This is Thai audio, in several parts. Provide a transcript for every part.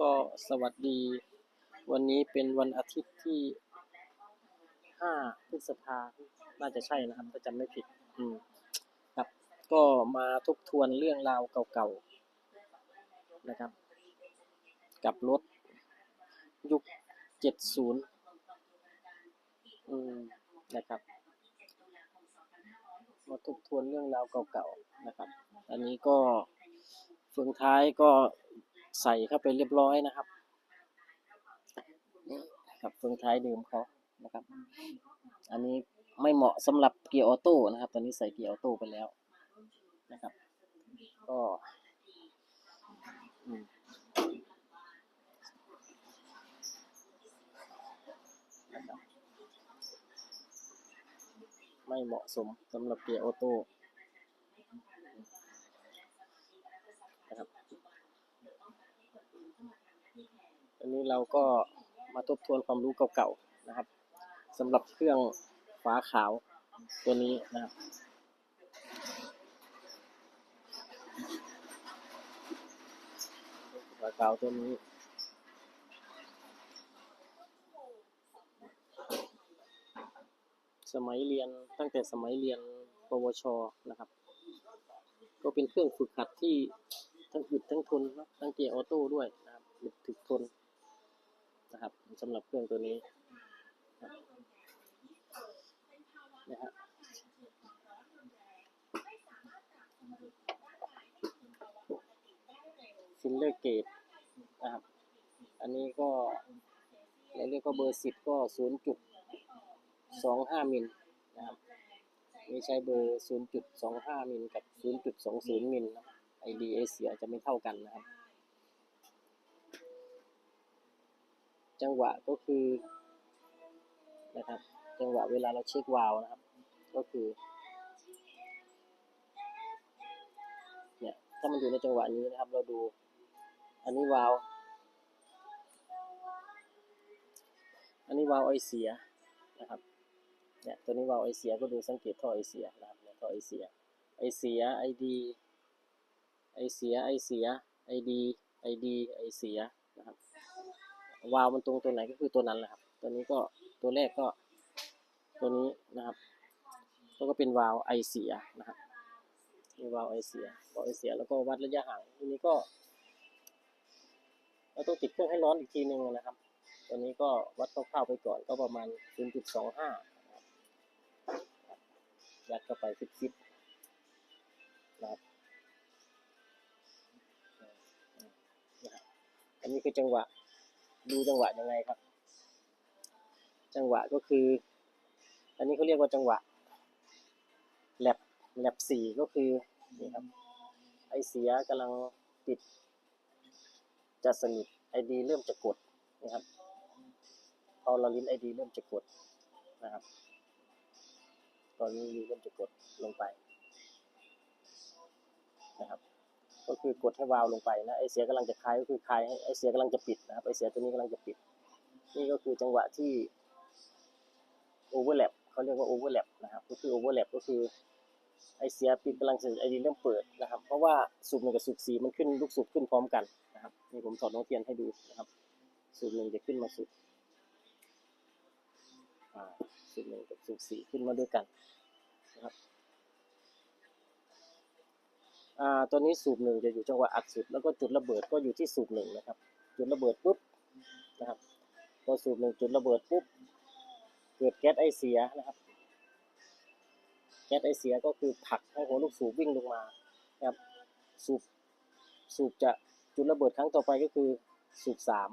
ก็สวัสดี วันนี้เป็นวันอาทิตย์ที่ 5 พฤษภา น่าจะใช่นะครับถ้าจำไม่ผิด อืมครับ ก็มาทบทวนเรื่องราวเก่าๆ นะครับ กับรถยุค 70 อืม นะครับ มาทบทวนเรื่องราวเก่าๆ นะครับ อันนี้ก็เฟืองท้ายก็ ใส่เข้าไปเรียบร้อยนะครับครับเฟืองท้ายเดิมเขานะครับ อันนี้ไม่เหมาะสำหรับเกียร์ออโต้นะครับ ตอนนี้ใส่เกียร์ออโต้ไปแล้วนะครับ ก็ไม่เหมาะสมสำหรับเกียร์ออโต้นะครับ อันนี้เราก็มาทบทวนความรู้เก่าๆนะครับสำหรับเครื่องฝาขาวตัวนี้นะครับฝาขาวตัวนี้สมัยเรียนตั้งแต่สมัยเรียนปวชนะครับ ก็เป็นเครื่องฝึกหัดที่ทั้งอึดทั้งทนนะทั้งเกียร์ออโต้ด้วยนะครับอึดถึกทน นะครับสำหรับเครื่องตัวนี้นะครับนะฮะฟิลเลอร์เกตนะครับ อันนี้ก็เราเรียกว่าเบอร์สิบก็ศูนย์จุดสองห้ามิลนะครับนี่ใช้เบอร์ศูนย์จุดสองห้ามิลกับศูนย์จุดสองศูนย์มิลไอดีเอเสียจะไม่เท่ากันนะครับ จังหวะก็คือนะครับ จังหวะเวลาเราเช็ควาล์วนะครับ ก็คือเนี่ยถ้ามันอยู่ในจังหวะนี้นะครับ เราดู อันนี้วาล์วอันนี้วาล์วไอเสียนะครับเนี่ยตัวนี้วาล์วไอเสียก็ดูสังเกตท่อไอเสียนะครับเนี่ยท่อไอเสียไอเสียไอดีไอเสียไอเสียไอดีไอดีไอเสียนะครับ วาล์วมันตรงตัวไหนก็คือตัวนั้นแหละครับ ตัวนี้ก็ตัวแรกก็ตัวนี้นะครับแล้วก็เป็นวาล์วไอเสียนะครับนี่วาล์วไอเสียวาล์วไอเสียแล้วก็วัดระยะห่างทีนี้ก็เราต้องติดเครื่องให้ร้อนอีกทีหนึ่งนะครับ ตัวนี้ก็วัดคร่าวๆไปก่อนก็ประมาณ 0.25นะครับยัดเข้าไปฟิตๆนะครับนะครับอันนี้คือจังหวะ ดูจังหวะยังไงครับ จังหวะก็คือ อันนี้เขาเรียกว่าจังหวะแลบแลบสี่ก็คือนี่ครับ ไอเสียกำลังปิด จะสนิทไอดีเริ่มจะกดนะครับพอเราลิ้นไอดีเริ่มจะกดนะครับ ตอนนี้เริ่มจะกดลงไปนะครับ ก็คือกดให้วาล์วลงไปนะไอเสียกำลังจะคลายก็คือคลายไอเสียกำลังจะปิดนะครับไอเสียตัวนี้กำลังจะปิด นี่ก็คือจังหวะที่โอเวอร์แลปเขาเรียกว่าโอเวอร์แลปนะครับก็คือโอเวอร์แลปก็คือไอเสียปิดกำลังจะไอดีเริ่มเปิดนะครับ เพราะว่าสูบหนึ่งกับสูบสี่มันขึ้นลูกสูบขึ้นพร้อมกันนะครับนี่ผมถอดน้องเทียนให้ดูนะครับ สูบหนึ่งจะขึ้นมาสูบสูบหนึ่งกับสูบสี่ขึ้นมาด้วยกันนะครับ อ่าตัวนี้สูบหนึ่งจะอยู่จังหวะอัดสุด แล้วก็จุดระเบิดก็อยู่ที่สูบหนึ่งนะครับ จุดระเบิดปุ๊บนะครับพอสูบหนึ่งจุดระเบิดปุ๊บเกิดแก๊สไอเสียนะครับ แก๊สไอเสียก็คือผักให้หัวลูกสูบวิ่งลงมานะครับสูบสูบจะจุดระเบิดครั้งต่อไปก็คือสูบสาม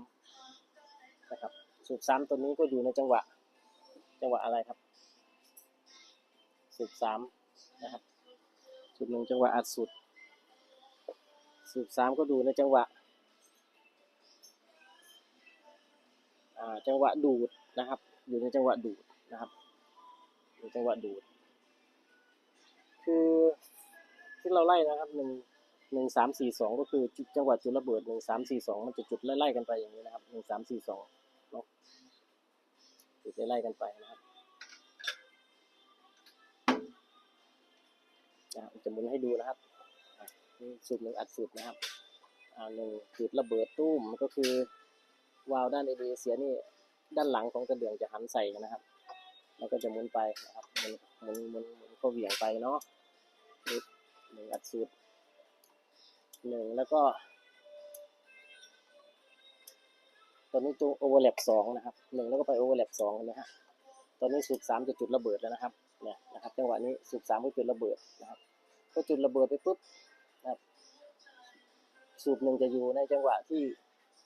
นะครับสูบสามตัวนี้ก็อยู่ในจังหวะจังหวะอะไรครับ สูบสามนะครับสูบหนึ่งจังหวะอัดสุด สูบสามก็ดูในจังหวะจังหวะดูดนะครับ อยู่ในจังหวะดูดนะครับอยู่จังหวะดูด คือที่เราไล่นะครับหนึ่งหนึ่งสามสี่สองก็คือจุดจังหวะจุดระเบิดหนึ่งสามสี่สองมันจะจุดไล่ๆกันไปอย่างนี้นะครับหนึ่งสามสี่สองเนาะจุดไล่ๆกันไปนะครับอะจะหมุนให้ดูนะครับ นี่สูบหนึ่งอัดสูบนะครับอ่าหนึ่งจุดระเบิดตุ้มก็คือวาล์วด้านเอเดเสียนี่ด้านหลังของกระเดื่องจะหันใส่นะครับ แล้วก็จะหมุนไปนะครับหมุนหมุนหมุนหมุนก็เหวี่ยงไปเนาะนิดหนึ่งอัดสุดหนึ่งแล้วก็ตอนนี้ตัวโอเวอร์แลปสองนะครับหนึ่งแล้วก็ไปโอเวอร์แลปสองนะฮะตอนนี้สูบสามจะจุดระเบิดแล้วนะครับเนี่ยนะครับจังหวะนี้สูบสามก็จุดระเบิดนะครับ ก็จุดระเบิดไปปุ๊บ สูบหนึ่งจะอยู่ในจังหวะที่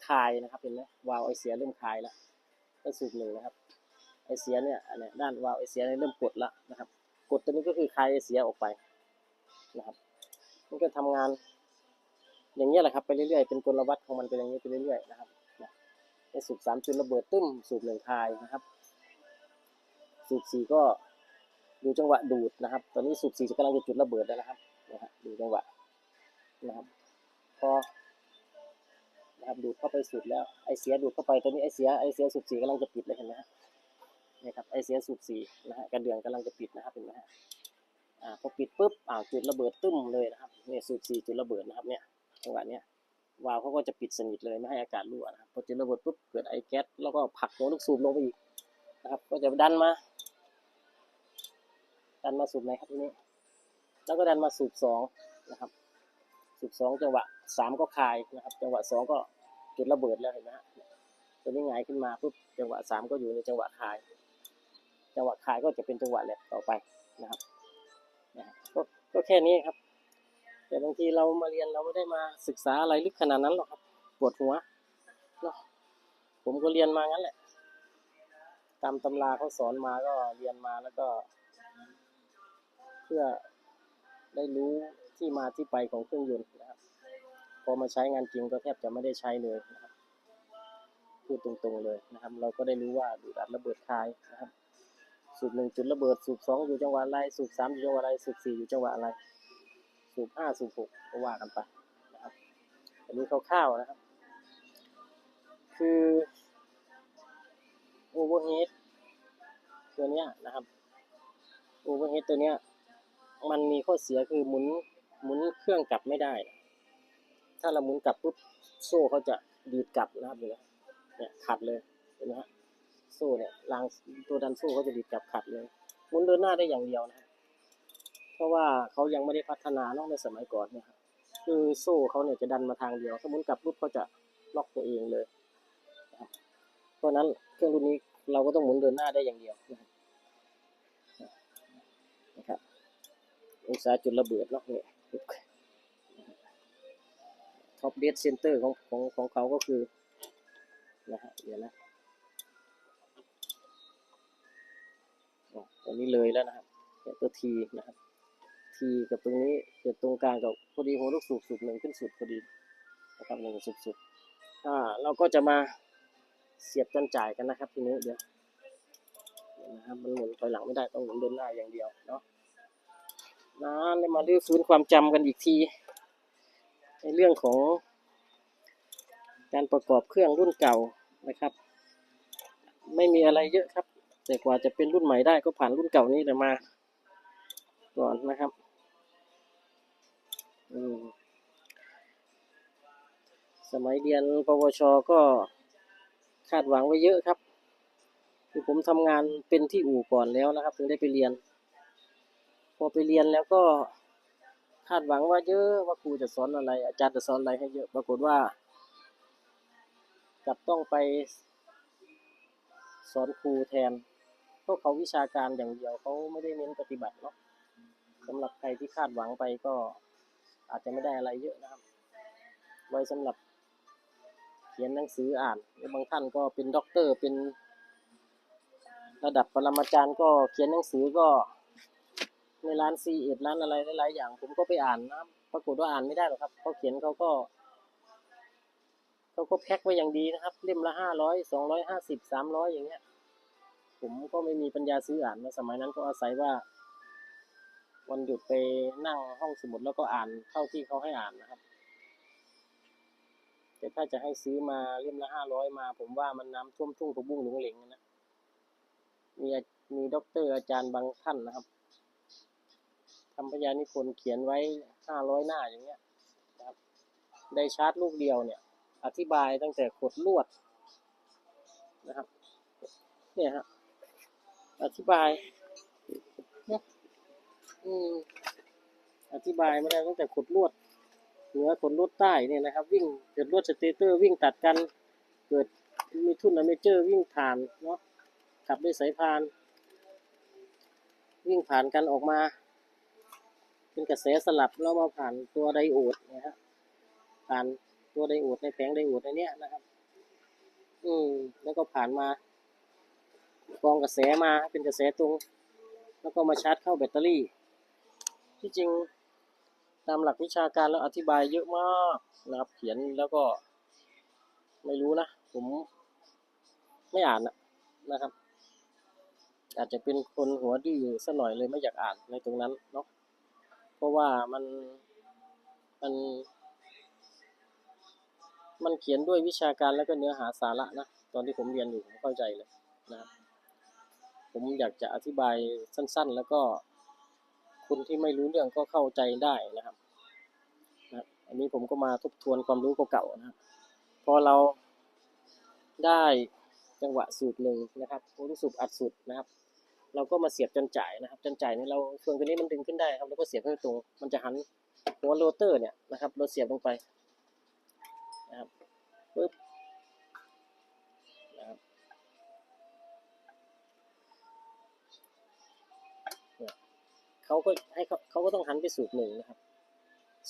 คายนะครับเห็นไหมวาล์วไอเสียเริ่มคายแล้วก็สูบหนึ่งนะครับ ไอเสียเนี่ยอันเนี้ยด้านวาล์วไอเสียเนี่ยเริ่มกดแล้วนะครับ กดตัวนี้ก็คือคายไอเสียออกไปนะครับมันก็ทำงาน อย่างเงี้แหละครับไปเรื่อยๆเป็นกลวัตของมันเป็นอย่างนี้ไปเรื่อยๆนะครับไอสูบสามจุดระเบิดตึ้มสูบหนึ่งคายนะครับ สูบสี่ก็ดูจังหวะดูดนะครับ ตอนนี้สูบสี่กำลังจะจุดระเบิดแล้วนะครับนะฮะดูจังหวะนะครับ อนะครับดูดเข้าไปสุดแล้วไอเสียดูดเข้าไปตอนนี้ไอเสียไอเสียสูบสีกำลังจะปิดเลยเห็นไหมฮะนี่ครับไอเสียสูบสีนะฮะกระเดื่องกำลังจะปิดนะครับเห็นไหมฮะอ่าพอปิดปุ๊บอ่าจุดระเบิดตึ้มเลยนะครับเนี่ยสูบสีจุดระเบิดนะครับเนี่ยจังหวะเนี้ยวาล์วเขาก็จะปิดสนิทเลยไม่ให้อากาศรั่วนะครับพอจุดระเบิดปุ๊บเกิดไอแก๊สแล้วก็ผลักหัวลูกสูบลงไปอีกนะครับ ก็จะดันมา ดันมาสูบไหนครับทีนี้ แล้วก็ดันมาสูบสองนะครับ สูบสองจังหวะสามก็คายนะครับ จังหวะสองก็จุดระเบิดแล้วเห็นไหมฮะตัวนี้หงายขึ้นมาปุ๊บจังหวะสามก็อยู่ในจังหวะคาย จังหวะคายก็จะเป็นจังหวะแหลกต่อไปนะครับนะก็ก็แค่นี้ครับ แต่บางทีเรามาเรียนเราไม่ได้มาศึกษาอะไรลึกขนาดนั้นหรอกครับปวดหัวเนาะผมก็เรียนมางั้นแหละ ตามตำราเขาสอนมาก็เรียนมาแล้วก็ เพื่อได้รู้ ที่มาที่ไปของเครื่องยนต์นะครับ พอมาใช้งานจริงก็แทบจะไม่ได้ใช้เลยนะครับพูดตรงๆเลยนะครับ เราก็ได้รู้ว่าดูดอัดระเบิดคายนะครับ สูบหนึ่งจุดระเบิด สูบสองอยู่จังหวะอะไร สูบสามอยู่จังหวะอะไร สูบสี่อยู่จังหวะอะไร สูบห้าสูบหกก็ว่ากันไปนะครับ อันนี้คร่าวๆนะครับ คือโอเวอร์เฮดตัวเนี้ยนะครับโอเวอร์เฮดตัวเนี้ยมันมีข้อเสียคือหมุน หมุนเครื่องกลับไม่ได้ ถ้าเราหมุนกลับปุ๊บโซ่เขาจะดีดกลับนะครับเหนไหมเนี่ยขัดเลยเห็นไหมฮะโซ่เนี่ยรางตัวดันโซ่เขาจะดีดกลับขัดเลยหมุนเดินหน้าได้อย่างเดียวนะเพราะว่าเขายังไม่ได้พัฒนาเนอกในสมัยก่อนเนี่ยครับคือโซ่เขาเนี่ยจะดันมาทางเดียวถ้าหมุนกลับปุ๊บเขาจะล็อกตัวเองเลยเพราะนั้นเครื่องรุ่นนี้เราก็ต้องหมุนเดินหน้าได้อย่างเดียวนะครับองศาจุดระเบิดเนาะเนี่ย ท็อปเดสเซนเตอร์ของของของเขาก็คือนะฮะเดี๋ยวนะตรงนี้เลยแล้วนะครับเนี่ยตัวทีนะครับทีกับตรงนี้เกิดตรงกลางกับพอดีหัวลูกสูบสูบหนึ่งขึ้นสุดพอดีนะครับหนึ่งสุดสุดอ่าเราก็จะมาเสียบจนจ่ายกันนะครับทีนี้เดียวเดี๋ยวนะครับมันหมุนถอยหลังไม่ได้ต้องหมุนเดินหน้าอย่างเดียวเนาะ นะได้มาลื้อฟื้นความจำกันอีกที ในเรื่องของการประกอบเครื่องรุ่นเก่านะครับ ไม่มีอะไรเยอะครับ แต่กว่าจะเป็นรุ่นใหม่ได้ก็ผ่านรุ่นเก่านี้แหละมา ก่อนนะครับสมัยเรียนปวชก็คาดหวังไว้เยอะครับ คือผมทำงานเป็นที่อู่ก่อนแล้วนะครับ ถึงได้ไปเรียน พอไปเรียนแล้วก็คาดหวังว่าเยอะว่าครูจะสอนอะไร อาจารย์จะสอนอะไรให้เยอะปรากฏว่า กลับต้องไปสอนครูแทนเพราะเขาวิชาการอย่างเดียวเขาไม่ได้เน้นปฏิบัติเนาะสำหรับใครที่คาดหวังไปก็อาจจะไม่ได้อะไรเยอะนะครับ ไว้สำหรับเขียนหนังสืออ่านบางท่านก็เป็นด็อกเตอร์เป็นระดับปรมาจารย์ก็เขียนหนังสือก็ ในร้านซีเอ็ดร้านอะไรหลายๆอย่าง ผมก็ไปอ่านนะปรากฏว่าอ่านไม่ได้หรอกครับเขาเขียนเขาก็เขาก็แพ็คไว้อย่างดีนะครับ เล่มละห้าร้อยสองร้อยห้าสิบสามร้อยอย่างเงี้ย ผมก็ไม่มีปัญญาซื้ออ่านนะสมัยนั้นก็อาศัยว่า วันหยุดไปนั่งห้องสมุดแล้วก็อ่านเท่าที่เขาให้อ่านนะครับแต่ถ้าจะให้ซื้อมาเล่มละห้าร้อยมา ผมว่ามันน้ำท่วมทุ่งกระบุ้งหลงเหลงนะมีมีด็อกเตอร์อาจารย์บางท่านนะครับ ทำพยานิพนธ์เขียนไว้ห้าร้อยหน้าอย่างเงี้ยนะครับได้ชาร์จลูกเดียวเนี่ย อธิบายตั้งแต่ขดลวดนะครับเนี่ยฮะอธิบายเนี่ยอืมอธิบายไมาได้ตั้งแต่ขดลวดเหนือขดลวดใต้เนี่ยนะครับ วิ่งเกิดลวดสเตเตอร์วิ่งตัดกัน เกิดมีทุ่นอเมเจอร์วิ่งผ่านเนาะขับด้วยสายพาน วิ่งผ่านกันออกมา เป็นกระแสสลับแล้วมาผ่านตัวไดโอดนะฮะผ่านตัวไดโอดในแผงไดโอดในเนี้ยนะครับ อืมแล้วก็ผ่านมากรองกระแสมาเป็นกระแสตรง แล้วก็มาชาร์จเข้าแบตเตอรี่ ที่จริงตามหลักวิชาการแล้วอธิบายเยอะมากนะครับ เขียนแล้วก็ ไม่รู้นะ ผมไม่อ่านนะนะครับ อาจจะเป็นคนหัวดื้อสัหน่อยเลยไม่อยากอ่านในตรงนั้นเนาะ เพราะว่ามันมัน มันเขียนด้วยวิชาการแล้วก็เนื้อหาสาระนะ ตอนที่ผมเรียนอยู่ผมเข้าใจเลยนะครับผมอยากจะอธิบายสั้น ๆ แล้วก็คนที่ไม่รู้เรื่องก็เข้าใจได้นะครับนะอันนี้ผมก็มาทบทวนความรู้เก่าๆนะครับพอเราได้จังหวะสูตรหนึ่งนะครับรู้สูบอัดสูตรนะครับ เราก็มาเสียบจันจ่ายนะครับ จันจ่ายนี่เราส่วนตัวนี้มันดึงขึ้นได้ครับแล้วก็เสียบให้ตรง มันจะหันหัวโรเตอร์เนี่ยนะครับ เราเสียบลงไปนะครับปึ๊บนะครับเนี่ยเขาก็ให้เขาเขาก็ต้องหันไปสูบหนึ่งนะครับ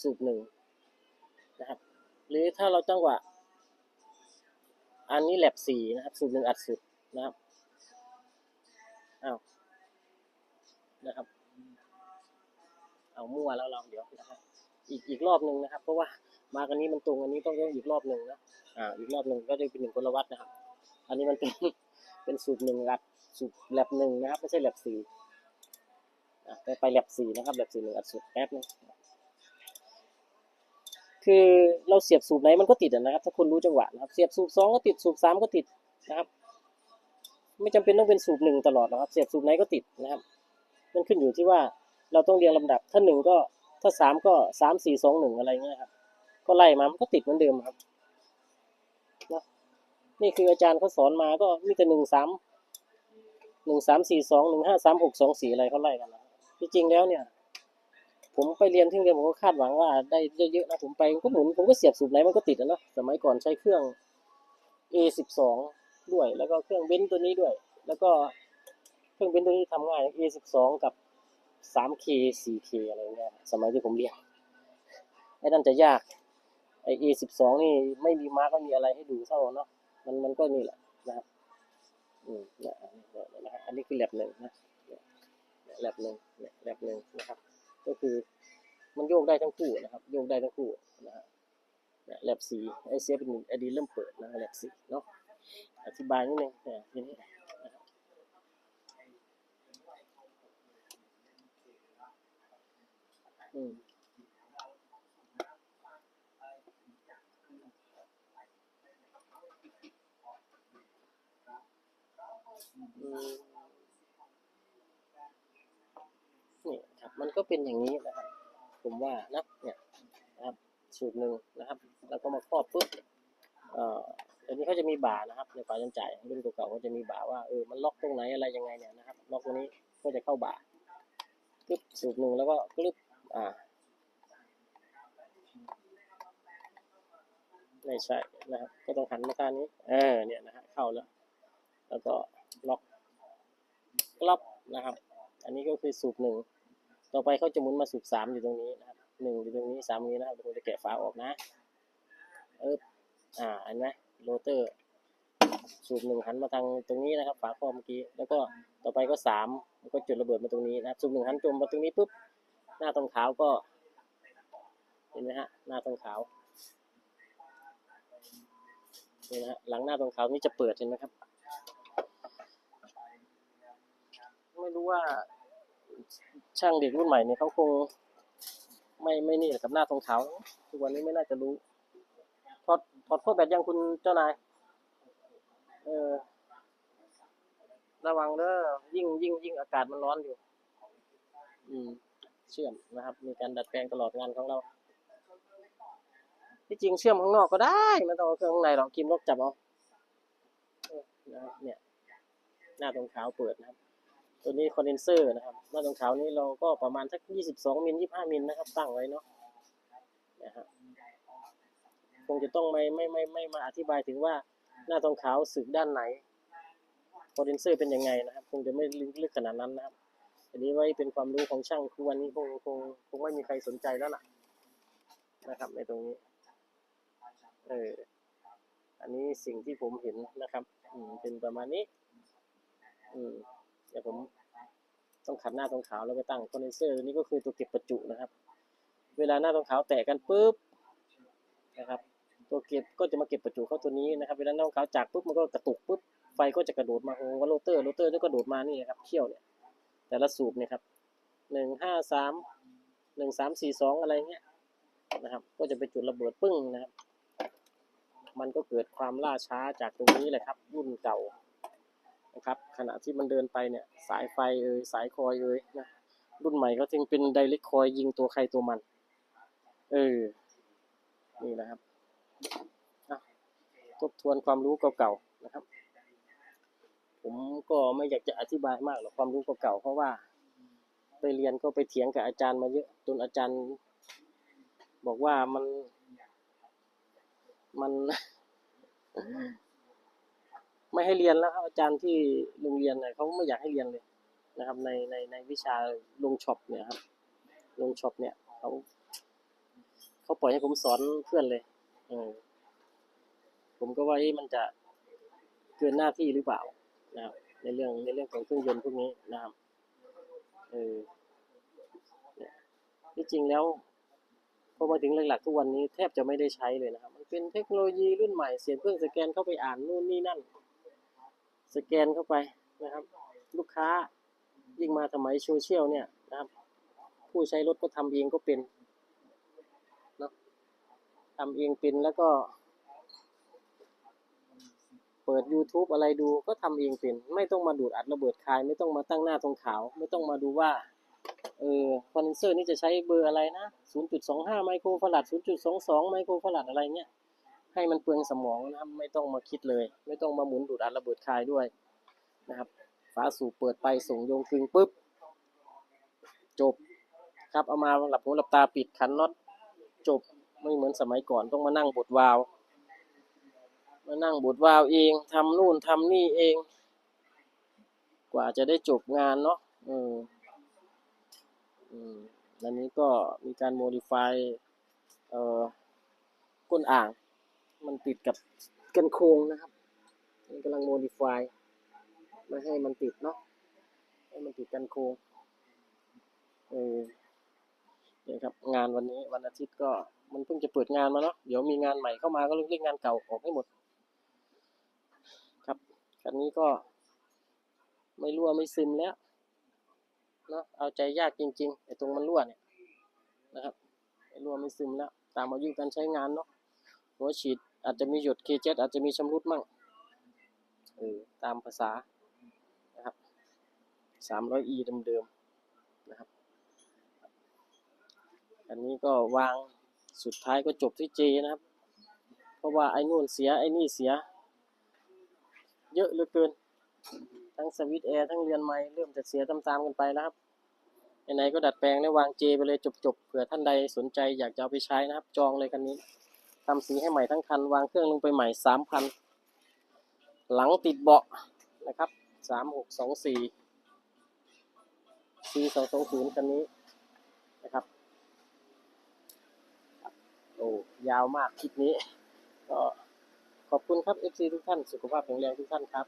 สูบหนึ่งนะครับ หรือถ้าเราจังหวะ อันนี้แลบสี่นะครับ สูบหนึ่งอัดสุดนะครับอ้าว นะครับ เอามั่วแล้วเราเดี๋ยวนะครับ อีกอีกรอบหนึ่งนะครับ เพราะว่ามากันนี้มันตรงอันนี้ต้องต้องอีกรอบหนึ่งนะอ่าอีกรอบหนึ่งก็จะเป็นหนึ่งกลวัตนะครับ อันนี้มันเป็นเป็นสูตรหนึ่งอัดสูตรแลบหนึ่งนะครับ ไม่ใช่แลบสี่อะไปไปแลบสี่นะครับแลบสี่หนึ่งอัดสูตรแป๊บนึงคือเราเสียบสูบไหนมันก็ติดนะครับ ถ้าคุณรู้จังหวะนะครับ เสียบสูบสองก็ติดสูบสามก็ติดนะครับ ไม่จำเป็นต้องเป็นสูบหนึ่งตลอดนะครับ เสียบสูบไหนก็ติดนะครับ มันขึ้นอยู่ที่ว่าเราต้องเรียงลำดับ ถ้าหนึ่งก็ถ้าสามก็สามสี่สองหนึ่งอะไรเงี้ยครับ ก็ไล่มามันก็ติดเหมือนเดิมครับนะนี่คืออาจารย์เขาสอนมาก็มีแต่หนึ่งสามหนึ่งสามสี่สองหนึ่งห้าสามหกสองสี่อะไรเขาไล่กันนะที่จริงแล้วเนี่ย ผมไปเรียนที่เรียนผมก็คาดหวังว่าได้เยอะๆนะผมไปก็หมุนผมก็เสียบสูบไหนมันก็ติดนะเนะสมัยก่อนใช้เครื่อง A สิบสองด้วยแล้วก็เครื่องเบนซ์ตัวนี้ด้วย แล้วก็ เครื่องเบนตัวนี้ทำง่าย A สิบสองกับสาม K สี่ K อะไรเงี้ยสมัยที่ผมเรียนไอ้นั่นจะยากไอ A สิบสองนี่ไม่มีมาร์กไม่มีอะไรให้ดูเท่าเนาะมันมันก็นี่แหละนะครับอืมนี่นะอันนี้คือแลบหนึ่งนะแลบหนึ่งแลบหนึ่งนะครับ ก็คือมันโยกได้ทั้งคู่นะครับ โยกได้ทั้งคู่นะฮะเนี่แลบสีไอเสียเป็นหนึ่งไอดีเริ่มเปิดนะแลบสีเนาะอธิบายนิดนึงเนี่ยทีนี้นะครับ อืมนี่ครับ มันก็เป็นอย่างนี้นะครับ ผมว่านะเนี่ยนะครับสูตรหนึ่งนะครับ แล้วก็มาครอบปุ๊บเอ่อเดี๋ยวนี้เขาจะมีบ่านะครับในฝาจันจ่ายรุ่นเก่าๆก็จะมีบ่าว่าเออมันล็อกตรงไหนอะไรยังไงเนี่ยนะครับล็อกตรงนี้ก็จะเข้าบ่าปึ๊บสูตรหนึ่งแล้วก็กลึบ อ่า ไม่ใช่นะครับ ก็ต้องหันมาทางนี้ เออ เนี่ยนะฮะ เข้าแล้ว แล้วก็ล็อกกลับนะครับ อันนี้ก็คือสูบหนึ่ง ต่อไปเขาจะหมุนมาสูบสามอยู่ตรงนี้นะครับหนึ่งอยู่ตรงนี้สามนี้นะครับเดี๋ยวผมจะแกะฝาออกนะ เอออ่าเห็นไหมโรเตอร์ สูบหนึ่งหันมาทางตรงนี้นะครับ ฝาครอบเมื่อกี้ แล้วก็ต่อไปก็สามแล้วก็จุดระเบิดมาตรงนี้นะครับ สูบหนึ่งหันจมมาตรงนี้ปุ๊บ หน้าตรงขาวก็เห็นไหมฮะหน้าตรงขาวนี่นะฮะหลังหน้าตรงขาวนี่จะเปิดเห็นไหมครับ ไม่รู้ว่าช่างเด็กรุ่นใหม่เนี่ยเขาคงไม่ไม่นี่กับหน้าตรงขาวทุกวันนี้ไม่น่าจะรู้ถอดถอดขั้วแบตยังคุณเจ้านายเออระวังเด้อยิ่งยิ่งยิ่งอากาศมันร้อนอยู่ อืม เชื่อมนะครับ มีการดัดแปลงตลอดงานของเราที่จริงเชื่อมข้างนอกก็ได้ไม่ต้องเอาเครื่องข้างในหรอกกิมล็อกจับเอานะครับเนี่ยหน้าตรงขาวเปิดนะครับ ตัวนี้คอนเดนเซอร์นะครับหน้าตรงขาวนี้เราก็ประมาณสักยี่สิบสองมิลยี่ห้ามิลนะครับ ตั้งไว้เนาะนะฮะคงจะต้องไม่ไม่ไม่ไม่มาอธิบายถึงว่าหน้าตรงขาวสึกด้านไหนคอนเดนเซอร์เป็นยังไงนะครับ คงจะไม่ลึกขนาดนั้นนะครับ อันนี้ไว้เป็นความรู้ของช่างคือวันนี้คงคงคงไม่มีใครสนใจแล้วล่ะ นะครับ ในตรงนี้ เออ อันนี้สิ่งที่ผมเห็นนะครับ อืม เป็นประมาณนี้ อืม เดี๋ยวผมต้องขัดหน้าตรงขาวแล้วไปตั้งคอนเดนเซอร์ตัวนี้ก็คือตัวเก็บประจุนะครับ เวลาหน้าตรงขาวแตะกันปุ๊บนะครับ ตัวเก็บก็จะมาเก็บประจุเข้าตัวนี้นะครับ เวลาหน้าตรงขาวจากปุ๊บมันก็กระตุกปุ๊บไฟก็จะกระโดดมาของว่าโรเตอร์โรเตอร์นี่ก็โดดมานี่ครับเขี้ยวเนี่ย แต่ละสูบเนี่ยครับหนึ่งห้าสามหนึ่งสามสี่สองอะไรเงี้ยนะครับ ก็จะไปจุดระเบิดปึ้งนะครับ มันก็เกิดความล่าช้าจากตรงนี้แหละครับ รุ่นเก่านะครับ ขณะที่มันเดินไปเนี่ยสายไฟเอ่ยสายคอยเอ่ยนะรุ่นใหม่ก็จึงเป็นไดเรกคอยยิงตัวใครตัวมัน เออ นี่นะครับอะทบทวนความรู้เก่าๆนะครับ ก็ไม่อยากจะอธิบายมากหรอกความรู้เก่าๆเพราะว่า ไปเรียนก็ไปเถียงกับอาจารย์มาเยอะจนอาจารย์ บอกว่ามัน มัน ไม่ให้เรียนแล้วครับอาจารย์ที่โรงเรียนเนี่ยเขาไม่อยากให้เรียนเลยนะครับ ในในในวิชาลงช็อปเนี่ยครับลงช็อปเนี่ยเขาเขาปล่อยให้ผมสอนเพื่อนเลยเออผมก็ว่ามันจะเกินหน้าที่หรือเปล่านะครับ ในเรื่องในเรื่องของเครื่องยนต์พวกนี้นะครับเออนี่ยที่จริงแล้วพอมาถึงหลักๆทุกวันนี้แทบจะไม่ได้ใช้เลยนะครับ มันเป็นเทคโนโลยีรุ่นใหม่เสียบเครื่องสแกนเข้าไปอ่านนู่นนี่นั่น สแกนเข้าไปนะครับ ลูกค้ายิ่งมาสมัยโซเชียลเนี่ยนะครับ ผู้ใช้รถก็ทำเองก็เป็นเนาะทำเองเป็นแล้วก็ เปิด YouTube อะไรดูก็ทำเองเป็นไม่ต้องมาดูดอัดระเบิดคาย ไม่ต้องมาตั้งหน้าตรงขาว ไม่ต้องมาดูว่าเออคอนเดนเซอร์นี่จะใช้เบอร์อะไรนะ 0.25 ไมโครฟาราด 0.22 ไมโครฟาราดอะไรเงี้ย ให้มันเปลืองสมองนะครับ ไม่ต้องมาคิดเลย ไม่ต้องมาหมุนดูดอัดระเบิดคายด้วยนะครับ ฝาสูบเปิดไปส่งโยงกึงปุ๊บ จบ ครับ เอามาหลับหูหลับตาปิดขันน็อตจบ ไม่เหมือนสมัยก่อนต้องมานั่งบดวาล์ว มานั่งบดวาวเองทำนู่นทำนี่เอง กว่าจะได้จบงานเนาะเอออืมอันนี้ก็มีการโมดิฟายเอ่อก้นอ่าง มันติดกับกันโครงนะครับนี่กำลังโมดิฟายไม่ให้มันติดเนาะให้มันติดกันโครงเออเนี่ยครับงานวันนี้วันอาทิตย์ก็มันเพิ่งจะเปิดงานมาเนาะเดี๋ยวมีงานใหม่เข้ามาก็เรียกงานเก่าออกให้หมด คันนี้ก็ไม่รั่วไม่ซึมแล้วเนาะเอาใจยากจริงๆไอ้ตรงมันรั่วเนี่ยนะครับไอ้รั่วไม่ซึมแล้ว ตามอายุการใช้งานเนาะหัวฉีดอาจจะมีหยดเคเจ็อาจจะมีชำรุดมั่งเออตามภาษานะครับสามร้อยอีเดิมๆนะครับ อันนี้ก็วางสุดท้ายก็จบที่เจนะครับ เพราะว่าไอ้นู่นเสียไอ้นี่เสีย เยอะเหลือเกิน ทั้งสวิตช์แอร์ทั้งเรือนไม้เริ่มจะเสียตามๆกันไปแล้วครับไหนๆก็ดัดแปลงแล้วางเจไปเลยจบๆเผื่อท่านใดสนใจอยากจะเอาไปใช้นะครับ จองเลยคันนี้ทำสีให้ใหม่ทั้งคัน วางเครื่องลงไปใหม่สามพันหลังติดเบาะนะครับสามหกสองสี่ซีสองสองศูนย์คันนี้นะครับโอ้ยาวมากคลิปนี้ก็ ขอบคุณครับ FC ทุกท่าน สุขภาพแข็งแรงทุกท่านครับ